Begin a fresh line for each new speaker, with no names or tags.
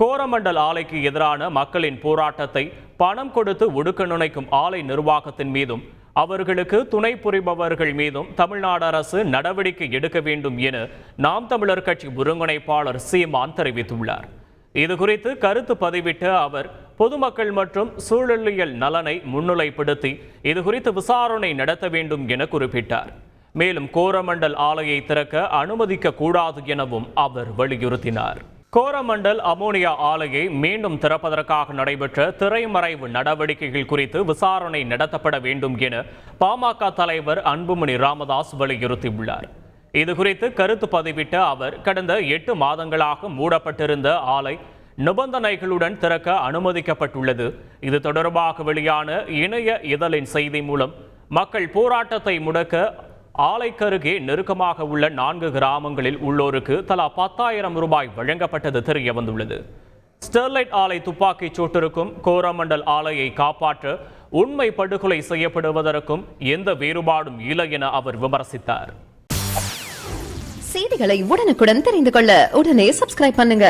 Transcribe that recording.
கோரமண்டல் ஆலைக்கு எதிரான மக்களின் போராட்டத்தை பணம் கொடுத்து ஒடுக்க நுழைக்கும் ஆலை நிர்வாகத்தின் மீதும் அவர்களுக்கு துணை புரிபவர்கள் மீதும் தமிழ்நாடு அரசு நடவடிக்கை எடுக்க வேண்டும் என நாம் தமிழர் கட்சி ஒருங்கிணைப்பாளர் சீமான் தெரிவித்துள்ளார். இது குறித்து கருத்து பதிவிட்ட அவர் பொதுமக்கள் மற்றும் சூழலியல் நலனை முன்னிலைப்படுத்தி இது குறித்து விசாரணை நடத்த வேண்டும் என குறிப்பிட்டார். மேலும் கோரமண்டல் ஆலையை திறக்க அனுமதிக்க கூடாது எனவும் அவர் வலியுறுத்தினார். கோரமண்டல் அமோனியா ஆலையை மீண்டும் திறப்பதற்காக நடைபெற்ற திரைமறைவு நடவடிக்கைகள் குறித்து விசாரணை நடத்தப்பட வேண்டும் என பாமக தலைவர் அன்புமணி ராமதாஸ் வலியுறுத்தியுள்ளார். இது குறித்து கருத்து பதிவிட்ட அவர் கடந்த எட்டு மாதங்களாக மூடப்பட்டிருந்த ஆலை நிபந்தனைகளுடன் திறக்க அனுமதிக்கப்பட்டுள்ளது. இது தொடர்பாக வெளியான இணைய இதழின் செய்தி மூலம் மக்கள் போராட்டத்தை முடக்க ஆலைக்கருகே நெருக்கமாக உள்ள நான்கு கிராமங்களில் உள்ளோருக்கு தலா பத்தாயிரம் ரூபாய் வழங்கப்பட்டது தெரிய வந்துள்ளது. ஸ்டெர்லைட் ஆலை துப்பாக்கிச் சூட்டிற்கும் கோரமண்டல் ஆலையை காப்பாற்ற உண்மை படுகொலை செய்யப்படுவதற்கும் எந்த வேறுபாடும் இல்லை என அவர் விமர்சித்தார்.
செய்திகளை உடனுக்குடன் தெரிந்து கொள்ள உடனே சப்ஸ்கிரைப் பண்ணுங்க.